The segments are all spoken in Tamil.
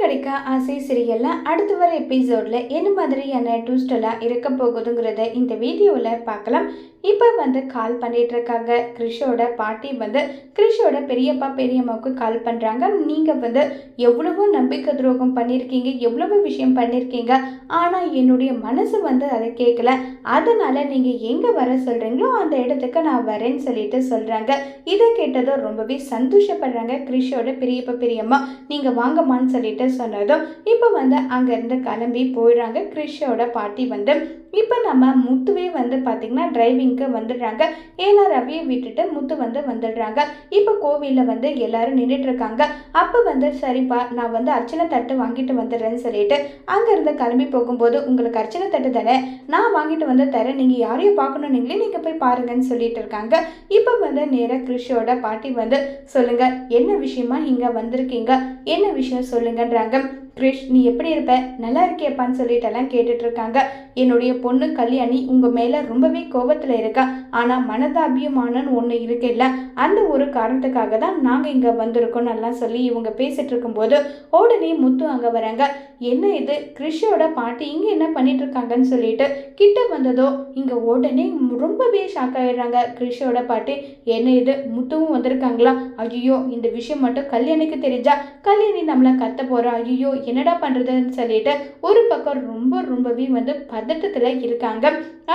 கிடைக்க ஆசை சீரியல்ல அடுத்து வர எபிசோடில் என்ன மாதிரியான ட்விஸ்டெல்லாம் இருக்க போகுதுங்கிறத இந்த வீடியோவில் பார்க்கலாம். இப்போ வந்து கால் பண்ணிட்டு இருக்காங்க கிறிஷோட பாட்டி வந்து கிறிஷோட பெரியப்பா பெரியம்மாவுக்கு கால் பண்ணுறாங்க நீங்கள் வந்து எவ்வளவோ நம்பிக்கை துரோகம் பண்ணியிருக்கீங்க எவ்வளவோ விஷயம் பண்ணியிருக்கீங்க ஆனால் என்னுடைய மனசு வந்து அதை கேட்கல அதனால் நீங்கள் எங்கே வர சொல்கிறீங்களோ அந்த இடத்துக்கு நான் வரேன்னு சொல்லிட்டு சொல்கிறாங்க இதை கேட்டதும் ரொம்பவே சந்தோஷப்படுறாங்க கிறிஷோட பெரியப்பா பெரியம்மா. நீங்கள் வாங்கம்மான்னு சொல்லிட்டு சொன்னதும் இப்போ வந்து அங்கேருந்து கிளம்பி போயிடுறாங்க கிறிஷோட பாட்டி வந்து. இப்போ நம்ம முத்துவே வந்து பார்த்திங்கன்னா டிரைவிங்க்கு வந்துடுறாங்க. ஏன்னா ரவியை விட்டுட்டு முத்து வந்து வந்துடுறாங்க. இப்போ கோவிலில் வந்து எல்லாரும் நின்றுட்டு இருக்காங்க அப்போ வந்து சரிப்பா நான் வந்து அர்ச்சனை தட்டு வாங்கிட்டு வந்துடுறேன்னு சொல்லிட்டு அங்கேருந்து கிளம்பி போகும்போது உங்களுக்கு அர்ச்சனை தட்டு தானே? நான் வாங்கிட்டு வந்து தரேன். நீங்கள் யாரையும் பார்க்கணும் நீங்களே நீங்கள் போய் பாருங்கன்னு சொல்லிட்டு இருக்காங்க. இப்போ வந்து நேராக கிருஷியோட பாட்டி வந்து சொல்லுங்க என்ன விஷயமா இங்கே வந்திருக்கீங்க? என்ன விஷயம் சொல்லுங்கன்றாங்க. கிரிஷ் நீ எப்படி இருப்ப? நல்லா இருக்கியப்பான்னு சொல்லிட்டு எல்லாம் கேட்டுட்டு இருக்காங்க. என்னுடைய பொண்ணு கல்யாணி உங்க மேல ரொம்பவே கோபத்துல இருக்கா? ஆனா மனதாபியமானன்னு ஒண்ணு இருக்குல்ல. அந்த ஒரு காரணத்துக்காக தான் நாங்க இங்க வந்திருக்கோம் எல்லாம் சொல்லி இவங்க பேசிட்டு இருக்கும்போது உடனே முத்து அங்க வராங்க. என்ன இது? கிறிஷோட பாட்டி இங்க என்ன பண்ணிட்டு இருக்காங்கன்னு சொல்லிட்டு கிட்ட வந்ததோ? இங்க உடனே ரொம்பவே ஷாக் ஆயிடுறாங்க கிறிஷோட பாட்டி. என்ன இது? முத்துவும் வந்திருக்காங்களா? ஐயோ இந்த விஷயம் மட்டும் கல்யாணிக்கு தெரிஞ்சா? கல்யாணி நம்மளை கத்த போறா. ஐயோ என்னடா பண்றதுன்னு சொல்லிட்டு ஒரு பக்கம் ரொம்ப ரொம்பவே வந்து பதட்டத்துல இருக்காங்க.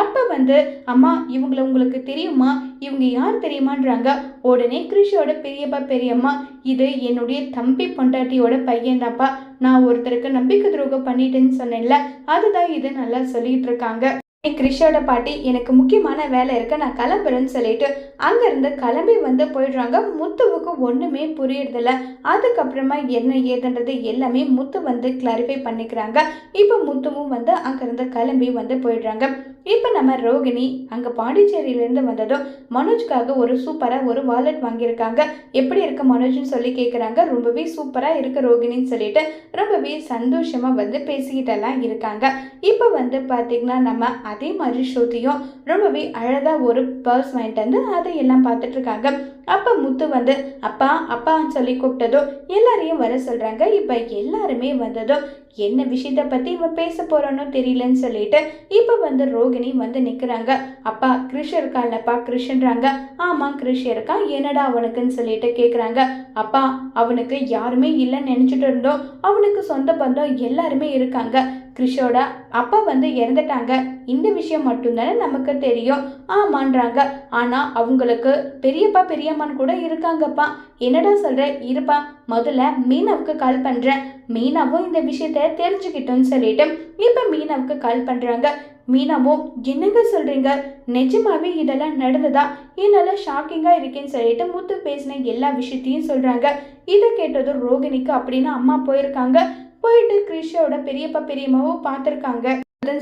அப்போ வந்து அம்மா இவங்கள உங்களுக்கு தெரியுமா? இவங்க யார் தெரியுமான்றாங்க? உடனே கிருஷியோட பெரியப்பா பெரியம்மா இது என்னுடைய தம்பி பொண்டாட்டியோட பையன்தாப்பா. நான் ஒருத்தருக்கு நம்பிக்கை துரோகம் பண்ணிட்டேன்னு சொன்னேன்ல அதுதான் இது நல்லா சொல்லிட்டு இருக்காங்க. கிறிஷோட பாட்டி எனக்கு முக்கியமான வேலை இருக்குது நான் கிளம்புறேன்னு சொல்லிட்டு அங்கேருந்து கிளம்பி வந்து போயிடுறாங்க. முத்துவுக்கு ஒன்றுமே புரியறதில்ல. அதுக்கப்புறமா என்ன ஏதுன்றது எல்லாமே முத்து வந்து கிளாரிஃபை பண்ணிக்கிறாங்க. இப்போ முத்துவும் வந்து அங்கேருந்து கிளம்பி வந்து போயிடுறாங்க. இப்போ நம்ம ரோகிணி அங்கே பாண்டிச்சேரியிலேருந்து வந்ததும் மனோஜ்காக ஒரு சூப்பராக ஒரு வாலெட் வாங்கியிருக்காங்க. எப்படி இருக்கு மனோஜ்னு சொல்லி கேட்குறாங்க ரொம்பவே சூப்பராக இருக்கு ரோகிணின்னு சொல்லிட்டு ரொம்பவே சந்தோஷமாக வந்து பேசிக்கிட்டெல்லாம் இருக்காங்க. இப்போ வந்து பார்த்திங்கன்னா நம்ம அதே மாதிரி ஸ்ருதியும் ரொம்பவே அழகாக ஒரு பர்ஸ் வாங்கிட்டு வந்து அதையெல்லாம் எல்லாம் பார்த்துட்ருக்காங்க அப்போ முத்து வந்து அப்பா அப்பான்னு சொல்லி கூப்பிட்டதும் எல்லாரையும் வர சொல்கிறாங்க இப்போ எல்லாருமே வந்ததும் என்ன விஷயத்தை பற்றி இவன் பேச போகிறானோ தெரியலன்னு சொல்லிட்டு இப்போ வந்து ரோகிணி வந்து நிற்கிறாங்க அப்பா கிருஷ் இருக்கான்லப்பா கிருஷ்ன்றாங்க. ஆமாம் கிருஷ் இருக்கான். என்னடா அவனுக்குன்னு சொல்லிட்டு கேட்குறாங்க அப்பா அவனுக்கு யாருமே இல்லைன்னு நினச்சிட்டு இருந்தோம். அவனுக்கு சொந்த பந்தம் எல்லாருமே இருக்காங்க. கிறிஷோட அப்பா வந்து இறந்துட்டாங்க. இந்த விஷயம் மட்டும்தானே நமக்கு தெரியும். ஆமான்றாங்க. ஆனால் அவங்களுக்கு பெரியப்பா பெரிய பெரியம்மான்னு கூட இருக்காங்கப்பா. என்னடா சொல்கிற இருப்பா. முதல்ல மீனாவுக்கு கால் பண்ணுறேன் மீனாவும் இந்த விஷயத்த தெரிஞ்சுக்கிட்டோன்னு சொல்லிட்டு இப்போ மீனாவுக்கு கால் பண்ணுறாங்க மீனாவும் என்னங்க சொல்கிறீங்க நிஜமாவே இதெல்லாம் நடந்ததா? என்னால் ஷாக்கிங்காக இருக்கேன்னு சொல்லிட்டு முத்து பேசின எல்லா விஷயத்தையும் சொல்கிறாங்க இதை கேட்டதும் ரோகிணிக்கு அப்படின்னு அம்மா போயிருக்காங்க. போயிட்டு கிருஷோட பெரியப்பா பெரியம்மாவும் பார்த்துருக்காங்க.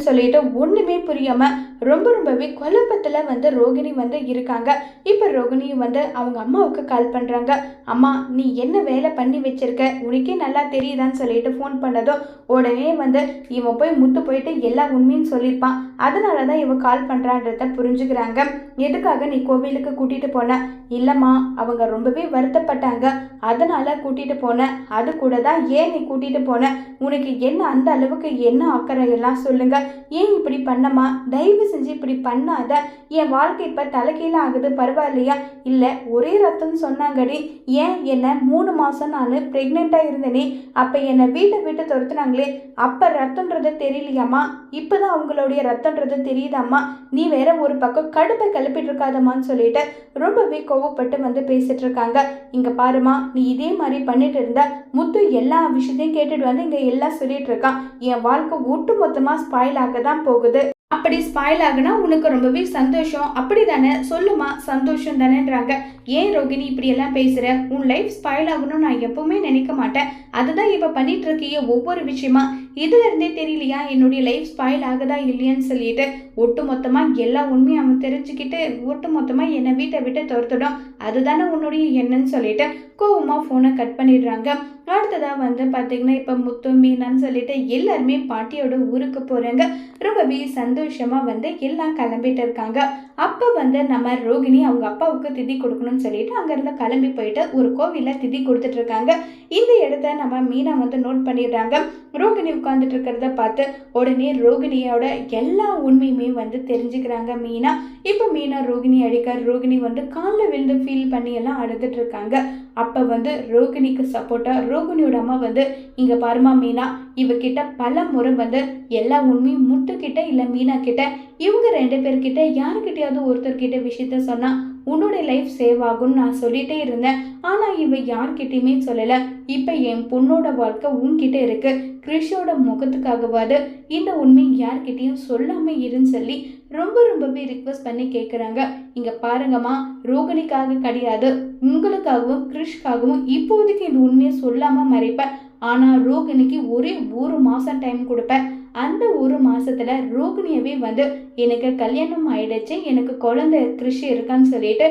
சொல்லிட்டு ஒன்றுமே புரியாம ரொம்ப ரொம்பவே குழப்பத்தில் வந்து ரோகிணி வந்து இருக்காங்க. இப்போ ரோகிணி வந்து அவங்க அம்மாவுக்கு கால் பண்ணுறாங்க அம்மா நீ என்ன வேலை பண்ணி வச்சிருக்க? உனக்கே நல்லா தெரியுதான்னு சொல்லிட்டு ஃபோன் பண்ணதும் உடனே வந்து இவன் போய் முத்து போயிட்டு எல்லா உண்மையும் சொல்லியிருப்பான். அதனால தான் இவன் கால் பண்ணுறான்றத புரிஞ்சுக்கிறாங்க. எதுக்காக நீ கோவிலுக்கு கூட்டிகிட்டு போன? இல்லைம்மா அவங்க ரொம்பவே வருத்தப்பட்டாங்க. அதனால கூட்டிகிட்டு போனேன் அது கூட தான் ஏன் நீ கூட்டிகிட்டு போன? உனக்கு என்ன அந்த அளவுக்கு என்ன அக்கறை எல்லாம் சொல்லுங்க. ஏன் இப்படி பண்ணமா? தயவு செஞ்சு இப்படி பண்ணாத. என் வாழ்க்கை இப்போ தலைகீழ ஆகுது பரவாயில்லையா? இல்லை ஒரே ரத்தம்னு சொன்னாங்கடி. ஏன் என்ன மூணு மாதம் நான் ப்ரெக்னெண்ட்டாக இருந்தேனே. அப்போ என்னை வீட்டை விட்டு துரத்துனாங்களே. அப்போ ரத்தன்றது தெரியலையாம்மா? இப்போ தான் அவங்களுடைய ரத்தன்றது தெரியுதாம்மா? நீ வேற ஒரு பக்கம் கடுப்பை கிளப்பிட்டு இருக்காதம்மான்னு சொல்லிட்டு ரொம்பவே கோவப்பட்டு வந்து பேசிட்டு இருக்காங்க இங்கே பாருமா நீ இதே மாதிரி பண்ணிட்டு இருந்த முத்து எல்லா விஷயத்தையும் கேட்டுட்டு வந்து இங்கே எல்லாம் சொல்லிட்டு இருக்கான் என் வாழ்க்கை ஒட்டு மொத்தமாக ஸ்பாயில் ஆக தான் போகுது. அப்படி ஸ்பாயில் ஆகுனா உனக்கு ரொம்பவே சந்தோஷம். அப்படி தானே சொல்லுமா சந்தோஷம் தானேன்றாங்க. ஏன் ரோகிணி இப்படி எல்லாம் பேசுற? உன் லைஃப் ஸ்பாயில் ஆகணும்னு நான் எப்பவுமே நினைக்க மாட்டேன். அதுதான் இப்போ பண்ணிட்டு இருக்கிய ஒவ்வொரு விஷயமா. இதுல இருந்தே தெரியலையா என்னுடைய லைஃப் ஸ்பாயில் ஆகுதா இல்லையான்னு சொல்லிட்டு. ஒட்டு மொத்தமாக எல்லா உண்மையும் அவன் தெரிஞ்சுக்கிட்டு ஒட்டு மொத்தமாக என்னை வீட்டை விட்டு துரத்துடும். அதுதானே உன்னுடைய எண்ணன்னு சொல்லிட்டு கோவமாக ஃபோனை கட் பண்ணிடுறாங்க. அடுத்ததாக வந்து பார்த்தீங்கன்னா இப்போ முத்து மீனான்னு சொல்லிட்டு எல்லாருமே பாட்டியோட ஊருக்கு போகிறாங்க ரொம்பவே சந்தோஷமாக வந்து எல்லாம் கிளம்பிட்டு இருக்காங்க. அப்போ வந்து நம்ம ரோகிணி அவங்க அப்பாவுக்கு திதி கொடுக்கணும்னு சொல்லிட்டு அங்கேருந்து கிளம்பி போயிட்டு ஒரு கோவிலில் திதி கொடுத்துட்டு இருக்காங்க. இந்த இடத்த நம்ம மீனா வந்து நோட் பண்ணிடுறாங்க. ரோகிணி உட்காந்துட்டு இருக்கிறத பார்த்து உடனே ரோகிணியோட எல்லா உண்மையுமே வந்து தெரிஞ்சுக்கிறாங்க மீனா. இப்போ மீனா ரோகிணி அடிக்க ரோகிணி வந்து காலில் விழுந்து ஃபீல் பண்ணி எல்லாம் அழுதுட்டு இருக்காங்க. அப்போ வந்து ரோகிணிக்கு சப்போர்ட்டாக ரோகிணியோட அம்மா வந்து இங்கே பாருமா மீனா இவகிட்ட பல முறை வந்து எல்லா உண்மையும் முட்டுக்கிட்ட இல்லை மீனா கிட்ட இவங்க ரெண்டு பேர்கிட்ட யாருக்கிட்டையாவது ஒருத்தர்கிட்ட விஷயத்த சொன்னால் உன்னோட லைஃப் சேவ் ஆகும்னு நான் சொல்லிட்டே இருந்தேன். ஆனால் இவ யார்கிட்டையுமே சொல்லலை. இப்போ என் பொண்ணோட வாழ்க்கை உன்கிட்ட இருக்கு. கிறிஷோட முகத்துக்காகவாது இந்த உண்மை யார்கிட்டையும் சொல்லாமல் இருன்னு சொல்லி ரொம்ப ரொம்பவே ரிக்வஸ்ட் பண்ணி கேட்குறாங்க இங்கே பாருங்கம்மா ரோகிணிக்காக கிடையாது. உங்களுக்காகவும் கிறிஷ்காகவும் இப்போதைக்கு இந்த உண்மையை சொல்லாமல் மறைப்பேன். ஆனால் ரோகிணிக்கு ஒரே ஒரு மாதம் டைம் கொடுப்பேன். அந்த ஒரு மாதத்தில் ரோகிணியவே வந்து எனக்கு கல்யாணம் ஆயிடுச்சு எனக்கு குழந்தை கிருஷி இருக்கான்னு சொல்லிட்டு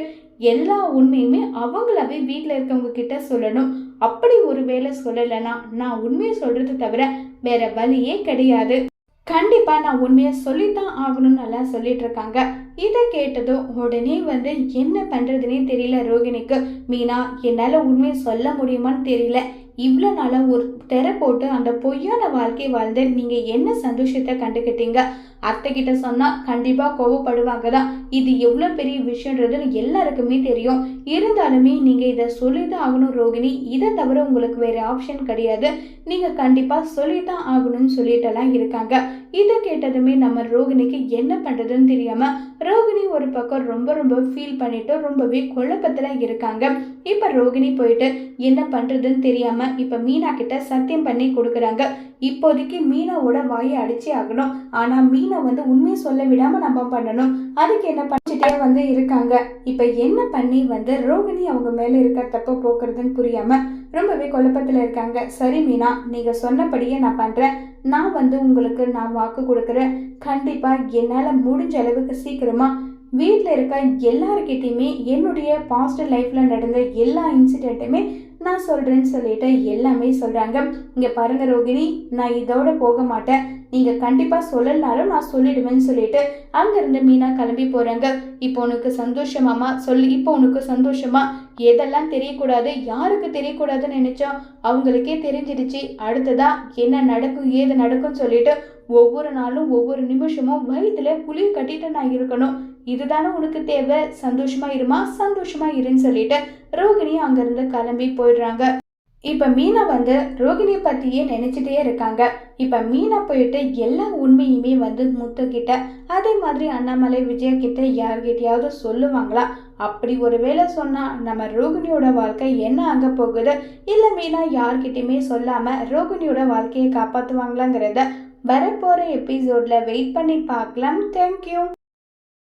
எல்லா உண்மையுமே அவங்களாவே வீட்டில் இருக்கவங்க கிட்ட சொல்லணும். அப்படி ஒரு வேளை சொல்லலைன்னா நான் உண்மையை சொல்கிறது தவிர வேற வழியே கிடையாது. கண்டிப்பாக நான் உண்மையை சொல்லித்தான் ஆகணும்னு நல்லா சொல்லிட்டு இருக்காங்க. இதை கேட்டதும் உடனே வந்து என்ன பண்ணுறதுனே தெரியல ரோகிணிக்கு. மீனா என்னால் உண்மையை சொல்ல முடியுமான்னு தெரியல. இவ்வளோ நாளாக ஒரு தெரை போட்டு அந்த பொய்யான வாழ்க்கை வாழ்ந்து நீங்கள் என்ன சந்தோஷத்தை கண்டுக்கிட்டீங்க அத்தை கிட்ட சொன்னால் கண்டிப்பாக கோவப்படுவாங்க தான். இது எவ்வளோ பெரிய விஷயன்றது எல்லாருக்குமே தெரியும். இருந்தாலுமே நீங்கள் இதை சொல்லி தான் ஆகணும் ரோகிணி. இதை தவிர உங்களுக்கு வேறு ஆப்ஷன் கிடையாது. நீங்கள் கண்டிப்பாக சொல்லி தான் ஆகணும்னு சொல்லிட்டெல்லாம் இருக்காங்க. இதை கேட்டதுமே நம்ம ரோகிணிக்கு என்ன பண்ணுறதுன்னு தெரியாமல் ரோகிணி ஒரு பக்கம் ரொம்ப ரொம்ப ஃபீல் பண்ணிட்டு ரொம்பவே குழப்பத்தில் இருக்காங்க. இப்போ ரோகிணி போயிட்டு என்ன பண்ணுறதுன்னு தெரியாமல் இப்போ மீனா கிட்ட சத்தியம் பண்ணி கொடுக்குறாங்க. இப்போதைக்கு மீனாவோட வாயை அடிச்சே ஆகணும். ஆனால் மீனை வந்து உண்மையை சொல்ல விடாமல் நம்ம பண்ணணும். அதுக்கு என்ன பண்ணிட்டே வந்து இருக்காங்க. இப்போ என்ன பண்ணி வந்து ரோகிணி அவங்க மேலே இருக்க தப்பை போக்குறதுன்னு புரியாமல் ரொம்பவே குழப்பத்தில் இருக்காங்க. சரி மீனா நீங்கள் சொன்னபடியே நான் பண்ணுறேன் நான் வந்து உங்களுக்கு நான் வாக்கு கொடுக்குறேன். கண்டிப்பாக என்னால் முடிஞ்ச அளவுக்கு சீக்கிரமாக வீட்டில் இருக்க எல்லாருக்கிட்டையுமே என்னுடைய பாஸ்ட் லைஃப்பில் நடந்த எல்லா இன்சிடெண்ட்டுமே நான் சொல்கிறேன்னு சொல்லிட்டு எல்லாமே சொல்கிறாங்க இங்கே பாருங்க ரோகிணி நான் இதோட போக மாட்டேன். நீங்கள் கண்டிப்பாக சொல்லலனாலும் நான் சொல்லிடுவேன்னு சொல்லிட்டு அங்கேருந்து மீனா கிளம்பி போகிறாங்க இப்போ உனக்கு சந்தோஷமாமா சொல்லி. இப்போ உனக்கு சந்தோஷமா? எதெல்லாம் தெரியக்கூடாது? யாருக்கு தெரியக்கூடாதுன்னு நினச்சோம்? அவங்களுக்கே தெரிஞ்சிடுச்சு. அடுத்ததா என்ன நடக்கும் ஏது நடக்கும்னு சொல்லிட்டு ஒவ்வொரு நாளும் ஒவ்வொரு நிமிஷமும் வயிற்றுல புளிய கட்டிட்டு நான் இருக்கணும். இதுதானே உனக்கு தேவை? சந்தோஷமா இருமா? சந்தோஷமா இருன்னு சொல்லிட்டு ரோகிணி அங்கேருந்து கிளம்பி போயிடுறாங்க. இப்போ மீனா வந்து ரோகிணியை பற்றியே நினச்சிட்டே இருக்காங்க. இப்போ மீனா போயிட்டு எல்லா உண்மையுமே வந்து முத்துக்கிட்ட அதே மாதிரி அண்ணாமலை விஜயகிட்ட யார்கிட்டயாவது சொல்லுவாங்களா? அப்படி ஒரு வேளை சொன்னால் நம்ம ரோகிணியோட வாழ்க்கை என்ன ஆக போகுது? இல்லை மீனா யார்கிட்டயுமே சொல்லாமல் ரோகிணியோட வாழ்க்கையை காப்பாற்றுவாங்களாங்கிறத வரப்போகிற எபிசோடில் வெயிட் பண்ணி பார்க்கலாம் தேங்க்யூ